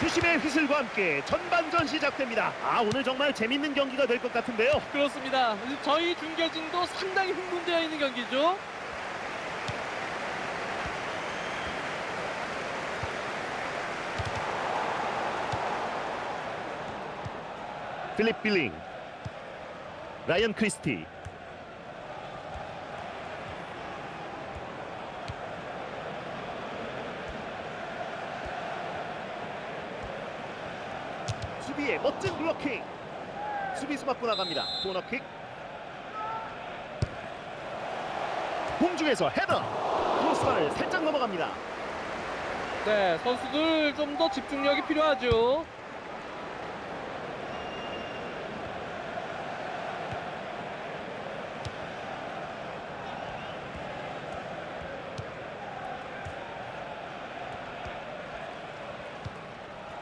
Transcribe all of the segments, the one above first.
주심의 휘슬과 함께 전반전 시작됩니다. 아 오늘 정말 재밌는 경기가 될 것 같은데요. 그렇습니다. 저희 중계진도 상당히 흥분되어 있는 경기죠. 필립 빌링, 라이언 크리스티, 수비의 멋진 블로킹. 수비수 맞고 나갑니다. 코너킥. 공중에서 헤더. 크로스바를 살짝 넘어갑니다. 네, 선수들 좀 더 집중력이 필요하죠.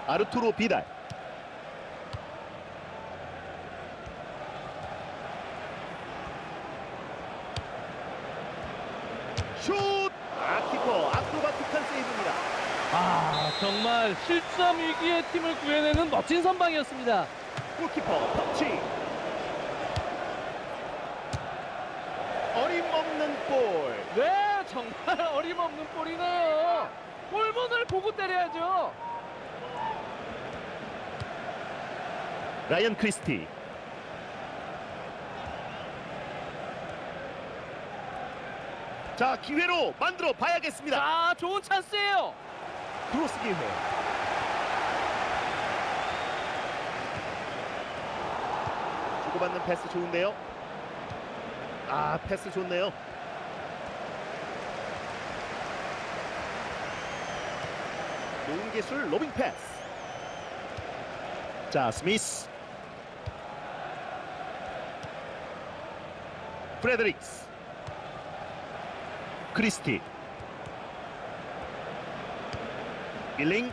아르투로 비달. 슛! 아 키퍼 아크로바틱한 세이브입니다. 아, 정말 실점 위기의 팀을 구해내는 멋진 선방이었습니다. 골키퍼 펀치. 어림없는 볼. 네, 정말 어림없는 볼이네요. 골문을 보고 때려야죠. 라이언 크리스티. 자 기회로 만들어 봐야겠습니다. 자, 좋은 찬스예요. 크로스 기회. 주고받는 패스 좋은데요. 아 패스 좋네요. 좋은 기술 로빙 패스. 자 스미스. 프레드릭스. 크리스티. 빌링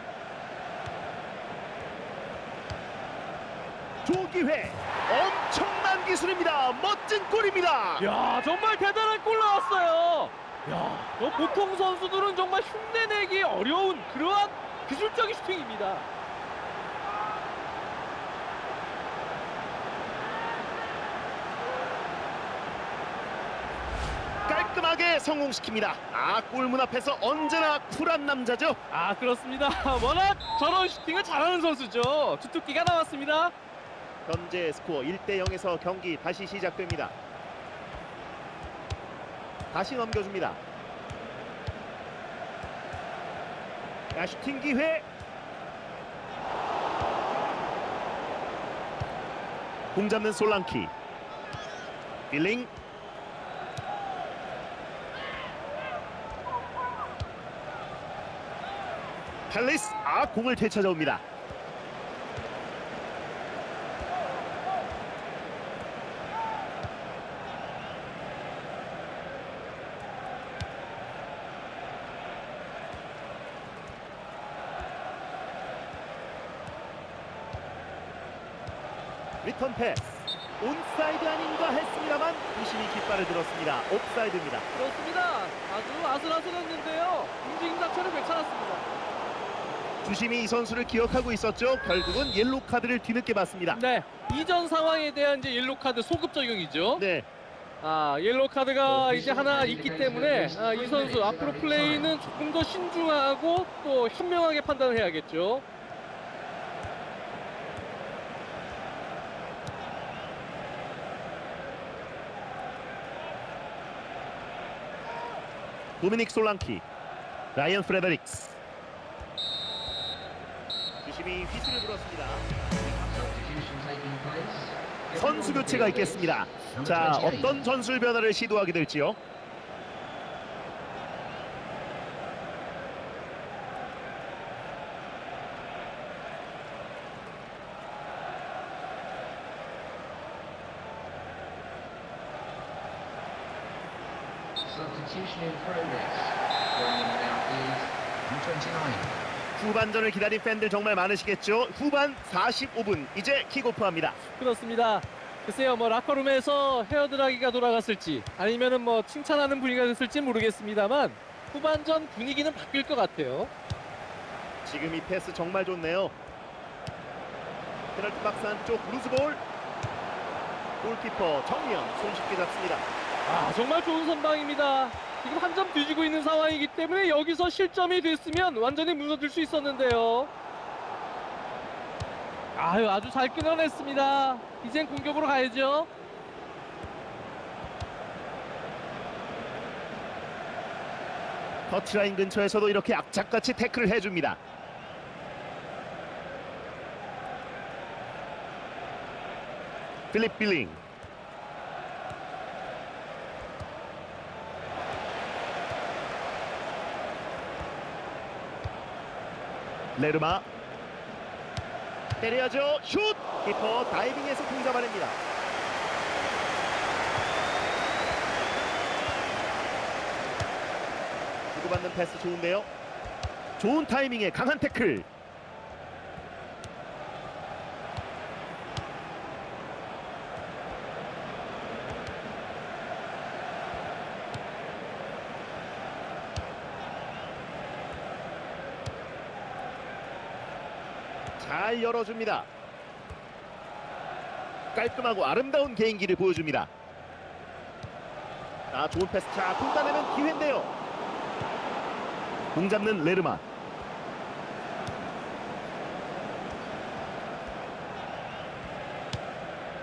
조기회 엄청난 기술입니다 멋진 골입니다 야, 정말 대단한 골 나왔어요. 야, 저 보통 선수들은 정말 흉내내기 어려운 그러한 기술적인 슈팅입니다. 깔끔하게 성공시킵니다. 아 골문 앞에서 언제나 쿨한 남자죠? 아, 그렇습니다. 워낙 저런 슈팅을 잘하는 선수죠. 주특기가 나왔습니다. 현재 스코어 1대 0에서 경기 다시 시작됩니다. 다시 넘겨줍니다. 야 슈팅 기회. 공 잡는 솔랑키. 빌링 팰리스 아 공을 되찾아옵니다 리턴 패스 온사이드 아닌가 했습니다만 부심이 깃발을 들었습니다 옵사이드입니다 그렇습니다. 아주 아슬아슬했는데요. 움직임 자체는 괜찮았습니다. 주심이 이 선수를 기억하고 있었죠. 결국은 옐로 카드를 뒤늦게 봤습니다. 네, 이전 상황에 대한 이제 옐로 카드 소급 적용이죠. 네. 아, 옐로 카드가 이제 하나 있기 때문에 아, 이 선수 앞으로 플레이는 조금 더 신중하고 또 현명하게 판단을 해야겠죠. 도미닉 솔랑키 라이언 프레더릭스. 주 심이 휘슬을 불었습니다 선수 교체가 있겠습니다 자 어떤 전술 변화를 시도하게 될지요 Substitution in progress. Going in and out is 29. 후반전을 기다린 팬들 정말 많으시겠죠 후반 45분 이제 킥오프합니다 그렇습니다. 글쎄요, 뭐 라커룸에서 헤어드라기가 돌아갔을지 아니면은 뭐 칭찬하는 분위기가 됐을지 모르겠습니다만 후반전 분위기는 바뀔 것 같아요. 지금 이 패스 정말 좋네요. 페널티 박스 안쪽 루즈볼. 골키퍼 정면 손쉽게 잡습니다. 아 정말 좋은 선방입니다. 지금 한 점 뒤지고 있는 상황이기 때문에 여기서 실점이 됐으면 완전히 무너질 수 있었는데요. 아유 아주 잘 끊어냈습니다. 이젠 공격으로 가야죠. 터치라인 근처에서도 이렇게 악착같이 태클을 해줍니다. 필립 빌링 레르마. 때려야죠. 슛! 키퍼 다이빙해서 공 잡아냅니다. 주고받는 패스 좋은데요. 좋은 타이밍에 강한 태클 잘 열어줍니다. 깔끔하고 아름다운 개인기를 보여줍니다. 아 좋은 패스. 자 공단에는 기회인데요. 공 잡는 레르마.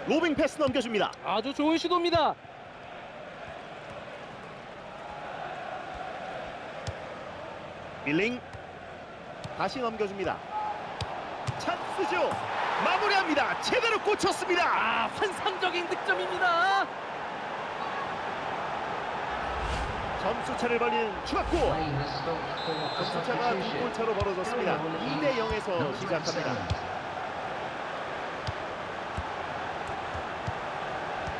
로빙 패스 넘겨줍니다. 아주 좋은 시도입니다. 빌링. 다시 넘겨줍니다 찬스죠 마무리합니다 제대로 꽂혔습니다 아 환상적인 득점입니다. 점수차를 벌리는 a 점수차가 두 substitution. 골차로 벌어졌습니다 2대 0에서 Number 시작합니다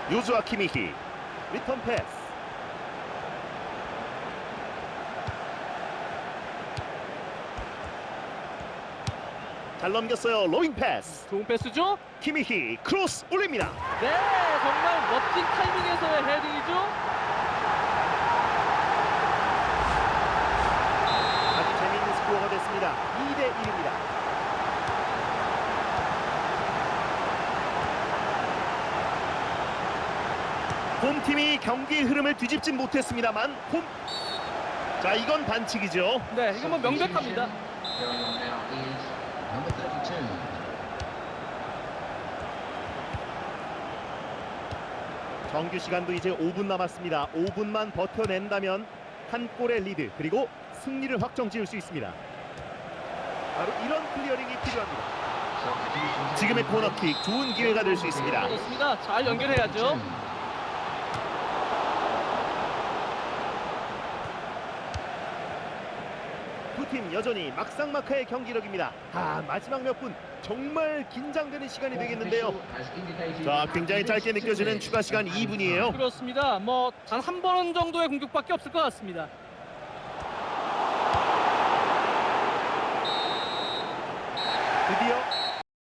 27. 요즈와 키미히 리턴 패스 잘 넘겼어요. 로잉 패스. 좋은 패스죠? 키미히 크로스 올립니다. 네 정말 멋진 타이밍에서의 헤딩이죠. 아주 재미있는 스코어가 됐습니다. 2대 1입니다. 홈팀이 경기의 흐름을 뒤집진 못했습니다만 홈... 자 이건 반칙이죠. 네 이건 뭐 명백합니다. Now is number 32. 정규 시간도 이제 5분 남았습니다. 5분만 버텨낸다면 한 골의 리드 그리고 승리를 확정 지을 수 있습니다. 바로 이런 클리어링이 필요합니다. Substitution. 지금의 코너킥 좋은 기회가 될 수 있습니다. 그렇습니다. 잘 연결해야죠. 두팀 여전히 막상막하의 경기력입니다. 아 마지막 몇 분 정말 긴장되는 시간이 되겠는데요. 자 굉장히 짧게 느껴지는 추가 시간 2분이에요. 그렇습니다. 뭐 단 한 번 정도의 공격밖에 없을 것 같습니다.